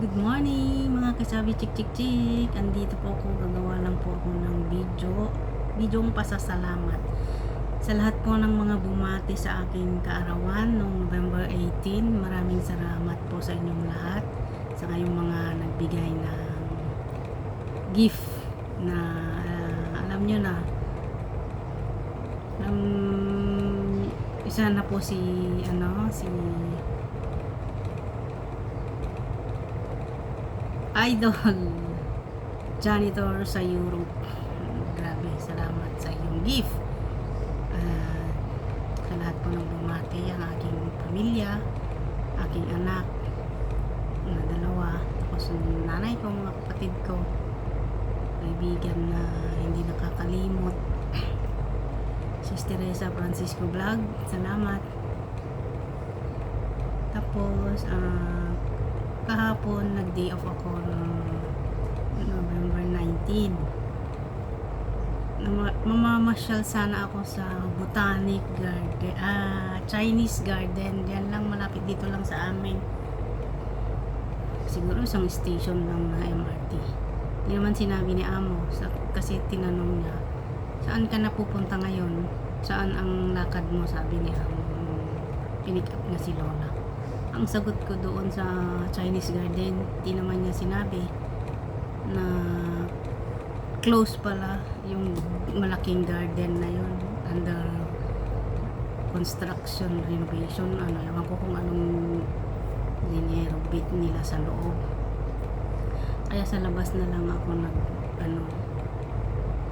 Good morning mga kasabi chik chik chik. Andito po ako, gagawa lang po ako ng video. Videong pasasalamat. Sa lahat po ng mga bumati sa aking kaarawan noong November 18, maraming salamat po sa inyong lahat. Sa kayong mga nagbigay ng gift na ah, alam nyo na um, isa na po si ano si idol janitor sa Europe. Grabe, salamat sa iyong gift. Ah, sa lahat po ng bumati, ang aking pamilya, aking anak, na dalawa, tapos yung nanay ko, mga kapatid ko, kaibigan na hindi nakakalimot. Sis Teresa Francisco Vlog, salamat. Tapos, ah, kahapon nag-day off ako noong November 19. Nama- Mamamasyal sana ako sa Botanic Garden, ah, Chinese Garden. Diyan lang, malapit dito lang sa amin. Siguro isang station lang na MRT. Hindi naman sinabi ni Amo, sa, kasi tinanong niya, saan ka napupunta ngayon? Saan ang lakad mo? Sabi ni Amo. Pinick up na si Lola ang sagot ko doon sa Chinese garden, di naman niya sinabi na close pala yung malaking garden na yun under construction renovation ano ewan ko kung anong linerobate nila sa loob. Kaya sa labas na lang ako nag ano.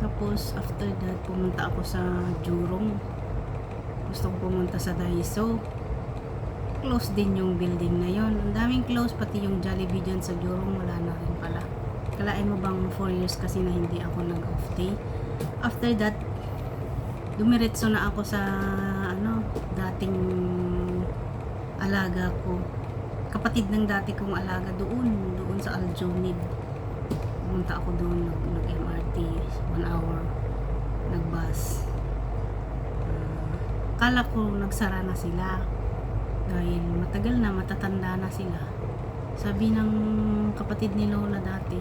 Tapos after that pumunta ako sa Jurong. Gusto ko pumunta sa Daiso close din yung building na yon. Ang daming close, pati yung Jollibee dyan sa Jurong, wala na rin pala. Kalain mo bang 4 years kasi na hindi ako nag-off day? After that, dumiretso na ako sa, ano, dating alaga ko. Kapatid ng dati kong alaga doon, doon sa Aljonid. Pumunta ako doon, nag, nag-MRT, 1 hour, nag-bus. Ah, kala ko nagsara na sila dahil matagal na, matatanda na sila. Sabi ng kapatid ni Lola dati,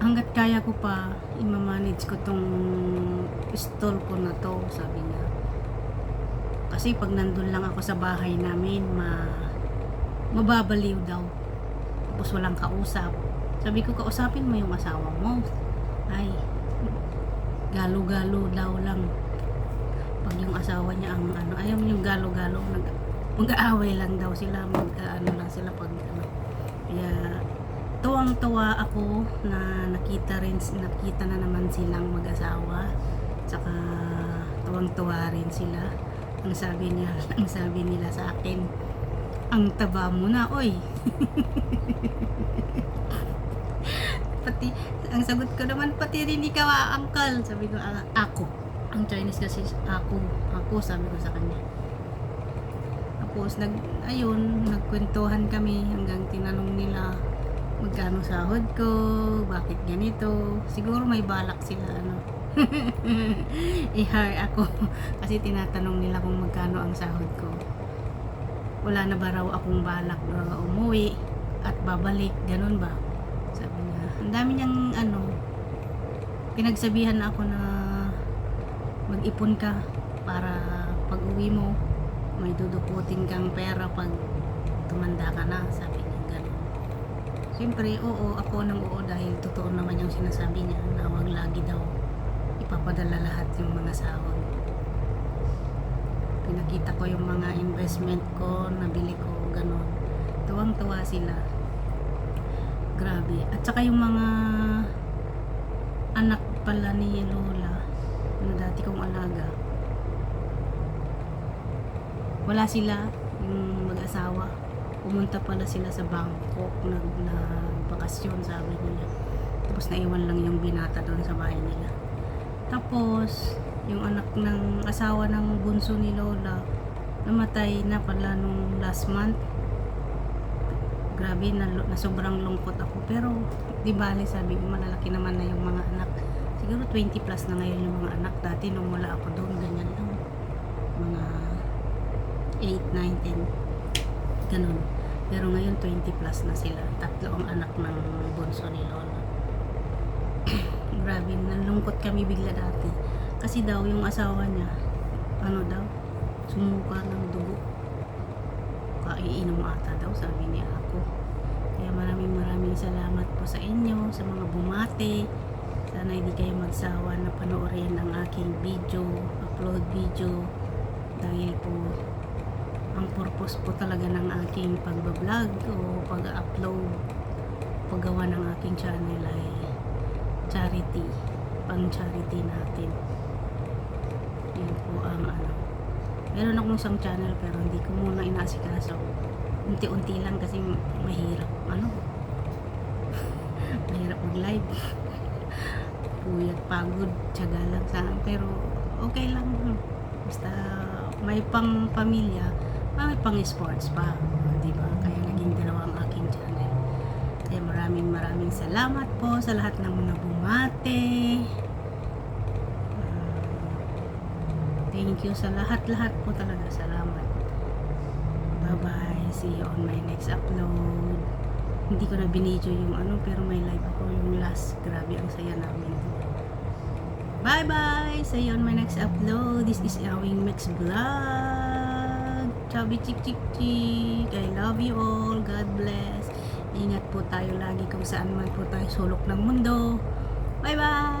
hanggat kaya ko pa, imamanage ko tong stall ko na to, sabi niya. Kasi pag nandun lang ako sa bahay namin, ma mababaliw daw. Tapos walang kausap. Sabi ko, kausapin mo yung asawa mo. Ay, galo-galo daw lang asawa niya ang ano ayaw yung galo-galo mag-aaway lang daw sila mag ano lang sila pag ano. Kaya tuwang-tuwa ako na nakita rin nakita na naman silang mag-asawa tsaka tuwang-tuwa rin sila. Ang sabi niya ang sabi nila sa akin ang taba mo na oy. Pati ang sagot ko naman pati rin ikaw ah, uncle. Sabi ko "Ah, ako ang Chinese kasi ako ako sabi ko sa kanya. Tapos nag ayun nagkwentuhan kami hanggang tinanong nila magkano sahod ko? Bakit ganito? Siguro may balak sila ano. I-hire ako. Kasi tinatanong nila kung magkano ang sahod ko. Wala na ba raw akong balak na umuwi at babalik? Ganun ba? Sabi niya. Ang dami niyang ano pinagsabihan ako na mag-ipon ka para pag uwi mo may dudukutin kang pera pag tumanda ka na sabi niya ganun. Siyempre oo ako nang oo dahil totoo naman yung sinasabi niya na wag lagi daw ipapadala lahat yung mga sahod. Pinakita ko yung mga investment ko nabili ko ganun. Tuwang tuwa sila. Grabe. At saka yung mga anak pala ni Lola na dati kong alaga. Wala sila yung mag-asawa. Pumunta pala sila sa Bangkok nag na bakasyon sabi nila. Tapos naiwan lang yung binata doon sa bahay nila. Tapos yung anak ng asawa ng bunso ni Lola namatay na pala nung last month. Grabe na, na sobrang lungkot ako. Pero di bale sabi ko malalaki naman na yung mga anak siguro 20 plus na ngayon yung mga anak dati nung wala ako doon ganyan lang mga 8, 9, 10 ganun Pero ngayon 20 plus na sila. Tatlo ang anak ng bunso ni Lola. Grabe, nalungkot kami bigla dati. Kasi daw yung asawa niya, ano daw, sumuka ng dugo. Kaiinom ata daw, sabi niya ako. Kaya maraming maraming salamat po sa inyo, sa mga bumate. Sana hindi kayo magsawa na panoorin ang aking video, upload video. Dahil po, ang purpose po talaga ng aking pagbablog o pag-upload, paggawa ng aking channel ay charity, pang charity natin. Yan po ang ano. Meron akong isang channel pero hindi ko muna inaasikaso. Unti-unti lang kasi mahirap. Ano? mahirap mag-live. Puyat, pagod, tiyaga lang sa Pero okay lang. Basta may pang pamilya, may pang sports pa. Di ba? Kaya naging dalawa ang aking channel. Kaya maraming maraming salamat po sa lahat ng mga bumate. Ah, Thank you sa lahat-lahat po talaga. Salamat. Bye-bye. See you on my next upload. Hindi ko na binidyo yung ano, pero may live ako yung last. Grabe, ang saya namin. Bye-bye! See you on my next upload. This is Awing Mix Vlog. Chubby chik chik chik. I love you all. God bless. Ingat po tayo lagi kung saan man po tayo sulok ng mundo. Bye-bye!